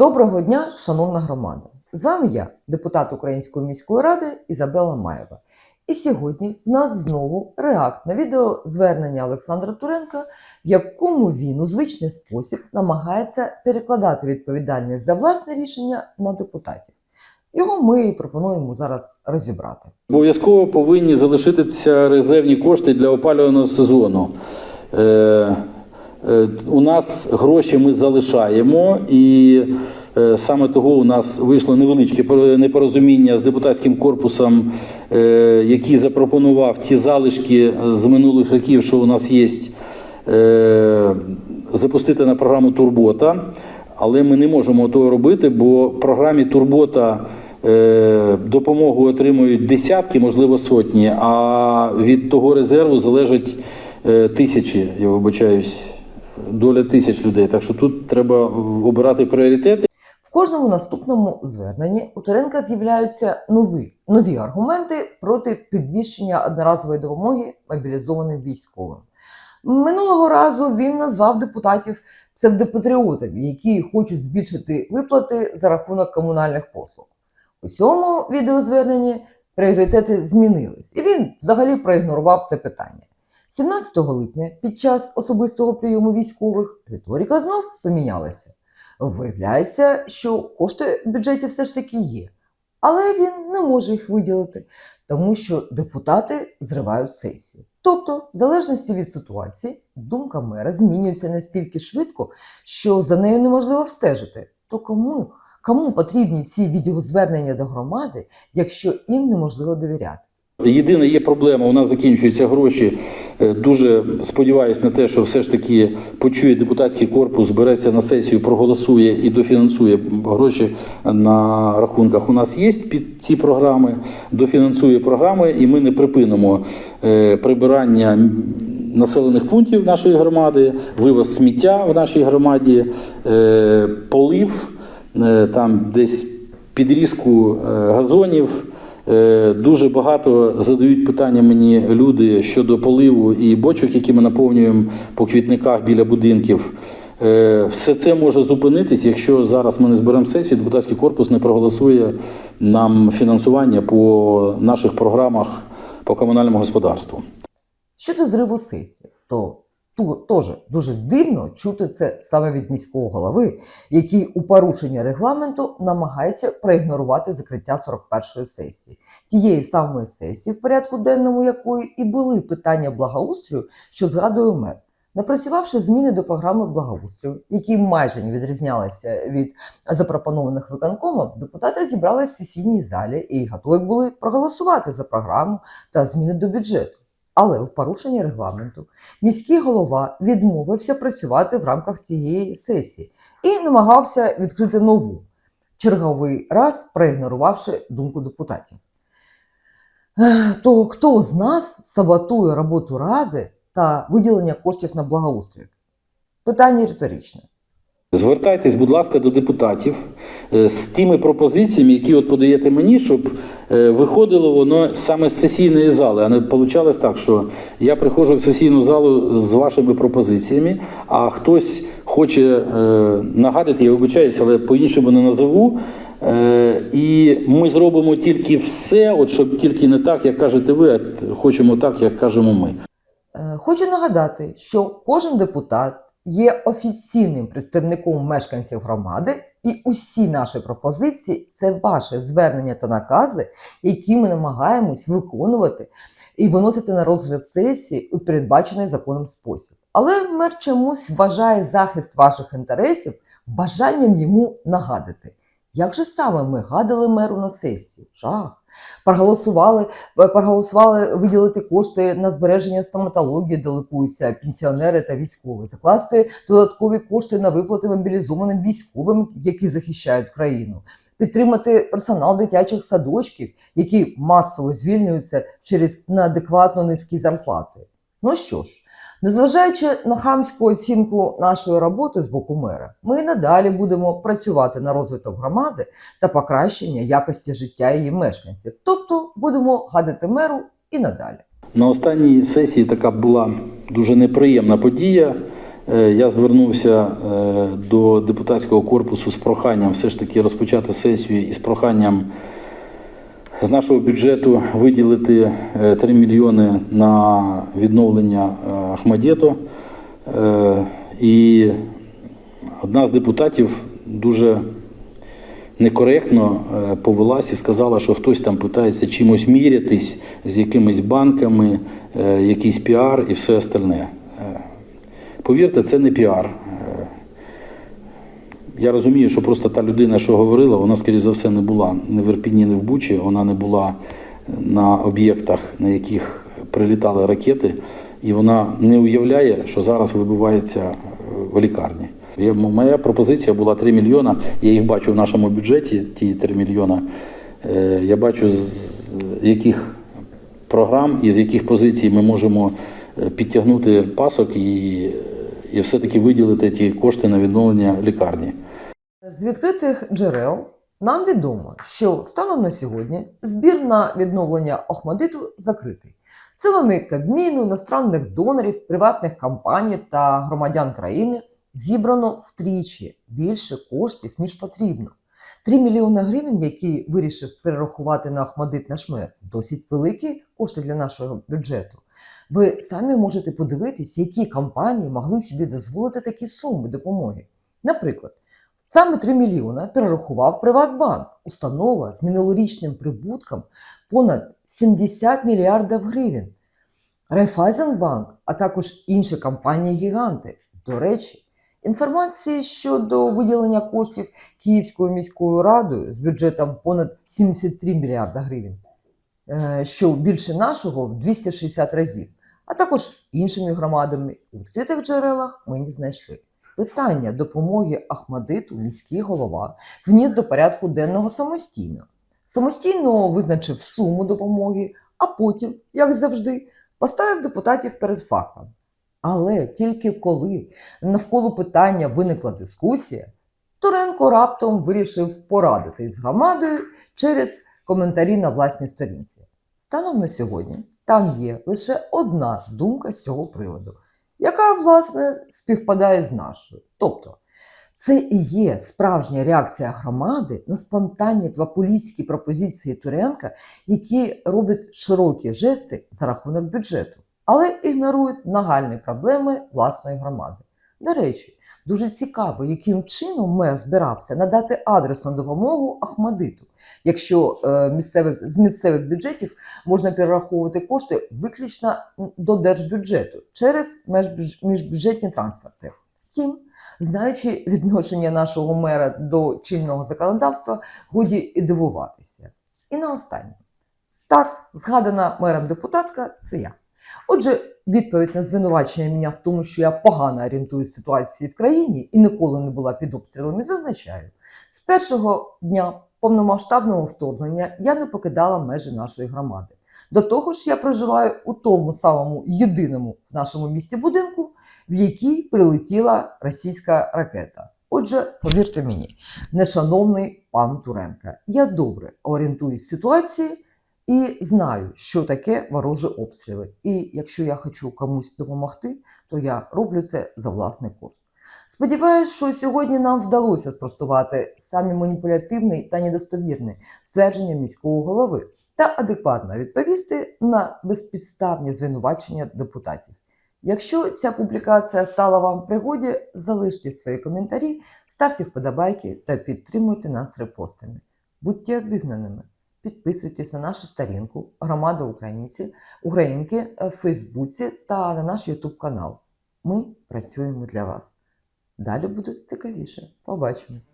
Доброго дня, шановна громада! З вами я, депутат Української міської ради Ізабела Маєва. І сьогодні в нас знову реакт на відеозвернення Олександра Туренка, в якому він у звичний спосіб намагається перекладати відповідальність за власне рішення на депутатів. Його ми і пропонуємо зараз розібрати. Обов'язково повинні залишитися резервні кошти для опалювального сезону. Е, у нас гроші ми залишаємо, і е, саме того у нас вийшло невеличке пор- непорозуміння з депутатським корпусом, е, який запропонував ті залишки з минулих років, що у нас є, е, запустити на програму Турбота. Але ми не можемо того робити, бо в програмі Турбота е, допомогу отримують десятки, можливо, сотні, а від того резерву залежать е, тисячі, я вибачаюсь, доля тисяч людей. Так що тут треба обирати пріоритети. В кожному наступному зверненні у Туренка з'являються нові, нові аргументи проти підвищення одноразової допомоги мобілізованим військовим. Минулого разу він назвав депутатів псевдопатріотами, які хочуть збільшити виплати за рахунок комунальних послуг. У цьому відеозверненні пріоритети змінились, і він взагалі проігнорував це питання. 17 липня під час особистого прийому військових риторика знов помінялася. Виявляється, що кошти в бюджеті все ж таки є, але він не може їх виділити, тому що депутати зривають сесії. Тобто, в залежності від ситуації, думка мера змінюється настільки швидко, що за нею неможливо встежити. То кому, кому потрібні ці відеозвернення до громади, якщо їм неможливо довіряти? Єдина є проблема, у нас закінчуються гроші. Е, Дуже сподіваюся на те, що все ж таки почує депутатський корпус, збереться на сесію, проголосує і дофінансує гроші на рахунках. У нас є під ці програми, дофінансує програми, і ми не припинимо е, прибирання населених пунктів нашої громади, вивоз сміття в нашій громаді, е, полив, там десь підрізку газонів. Е, Дуже багато задають питання мені люди щодо поливу і бочок, які ми наповнюємо по квітниках біля будинків. Е, Все це може зупинитись, якщо зараз ми не зберемо сесію, депутатський корпус не проголосує нам фінансування по наших програмах по комунальному господарству. Щодо зриву сесії, то теж дуже дивно чути це саме від міського голови, який у порушенні регламенту намагається проігнорувати закриття 41-ї сесії, тієї самої сесії, в порядку денному якої і були питання благоустрою, що згадує мер. Напрацювавши зміни до програми благоустрою, які майже не відрізнялися від запропонованих виконкомом, депутати зібралися в сесійній залі і готові були проголосувати за програму та зміни до бюджету. Але в порушенні регламенту міський голова відмовився працювати в рамках цієї сесії і намагався відкрити нову, черговий раз проігнорувавши думку депутатів. То хто з нас саботує роботу ради та виділення коштів на благоустрій? Питання риторичне. Звертайтесь, будь ласка, до депутатів е, з тими пропозиціями, які от подаєте мені, щоб е, виходило воно саме з сесійної зали, а не вийшло так, що я приходжу в сесійну залу з вашими пропозиціями, а хтось хоче е, нагадати, я вибачаюся, але по-іншому не назову. І ми зробимо тільки все, от щоб тільки не так, як кажете ви, а хочемо так, як кажемо ми. Хочу нагадати, що кожен депутат є офіційним представником мешканців громади, і усі наші пропозиції це ваше звернення та накази, які ми намагаємось виконувати і виносити на розгляд сесії у передбачений законом спосіб. Але мер чомусь вважає захист ваших інтересів бажанням йому нагадати. Як же саме ми гадали меру на сесії? Жах. Проголосували, е, проголосували виділити кошти на збереження стоматології, де лікуються пенсіонери та військові, закласти додаткові кошти на виплати мобілізованим військовим, які захищають країну, підтримати персонал дитячих садочків, які масово звільнюються через неадекватно низькі зарплати. Ну що ж, незважаючи на хамську оцінку нашої роботи з боку мера, ми надалі будемо працювати на розвиток громади та покращення якості життя її мешканців. Тобто будемо гадати меру і надалі. На останній сесії така була дуже неприємна подія. е, я звернувся е, до депутатського корпусу з проханням все ж таки розпочати сесію і з проханням з нашого бюджету виділити е, 3 мільйони на відновлення е, Ахмадєту. Е, І одна з депутатів дуже некоректно е, повелась і сказала, що хтось там питається чимось мірятись з якимись банками, е, якийсь піар і все остальне. Е, Повірте, це не піар. Я розумію, що просто та людина, що говорила, вона, скоріш за все, не була ні в Ірпіні, ні в Бучі, вона не була на об'єктах, на яких прилітали ракети, і вона не уявляє, що зараз відбувається е, в лікарні. Я- Моя пропозиція була 3 мільйона. Я їх бачу в нашому бюджеті, ті 3 мільйона. Е, Я бачу, з з яких програм і з яких позицій ми можемо е, підтягнути пасок і, і все-таки виділити ті кошти на відновлення лікарні. З відкритих джерел нам відомо, що станом на сьогодні збір на відновлення Охмадиту закритий. Силами Кабміну, іностранних донорів, приватних компаній та громадян країни зібрано втричі більше коштів, ніж потрібно. 3 мільйони гривень, які вирішив перерахувати на Ахмадит наш мер, досить великі кошти для нашого бюджету. Ви самі можете подивитись, які компанії могли собі дозволити такі суми допомоги. Наприклад, Саме 3 мільйона перерахував Приватбанк, установа з минулорічним прибутком понад 70 мільярдів гривень. Райфайзенбанк, а також інші компанії-гіганти. До речі, інформації щодо виділення коштів Київською міською радою з бюджетом понад 73 мільярда гривень, е, що більше нашого в 260 разів, а також іншими громадами у відкритих джерелах ми не знайшли. Питання допомоги Ахмадиту міський голова вніс до порядку денного самостійно. Самостійно визначив суму допомоги, а потім, як завжди, поставив депутатів перед фактом. Але тільки коли навколо питання виникла дискусія, Туренко раптом вирішив порадити з громадою через коментарі на власній сторінці. Станом на сьогодні там є лише одна думка з цього приводу яка, власне, співпадає з нашою. Тобто, це і є справжня реакція громади на спонтанні популістські пропозиції Туренка, які роблять широкі жести за рахунок бюджету, але ігнорують нагальні проблеми власної громади. До речі, дуже цікаво, яким чином мер збирався надати адресну допомогу Ахмадиту, якщо е, місцевих, з місцевих бюджетів можна перераховувати кошти виключно до держбюджету через міжбюджетні трансферти. Втім, знаючи відношення нашого мера до чинного законодавства, годі і дивуватися. І на останнє. Так, згадана мером депутатка це я. Отже, відповідь на звинувачення мене в тому, що я погано орієнтуюсь в ситуації в країні і ніколи не була під обстрілами, зазначаю. З першого дня повномасштабного вторгнення я не покидала межі нашої громади. До того ж, я проживаю у тому самому єдиному в нашому місті будинку, в який прилетіла російська ракета. Отже, повірте мені, нешановний пан Туренка, я добре орієнтуюсь ситуації і знаю, що таке ворожі обстріли. І якщо я хочу комусь допомогти, то я роблю це за власний кошт. Сподіваюсь, що сьогодні нам вдалося спростувати самі маніпулятивні та недостовірні ствердження міського голови та адекватно відповісти на безпідставні звинувачення депутатів. Якщо ця публікація стала вам в пригоді, залиште свої коментарі, ставте вподобайки та підтримуйте нас репостами. Будьте обізнаними. Підписуйтесь на нашу сторінку Громада Українці, Українки в Фейсбуці та на наш Ютуб канал. Ми працюємо для вас. Далі буде цікавіше. Побачимось!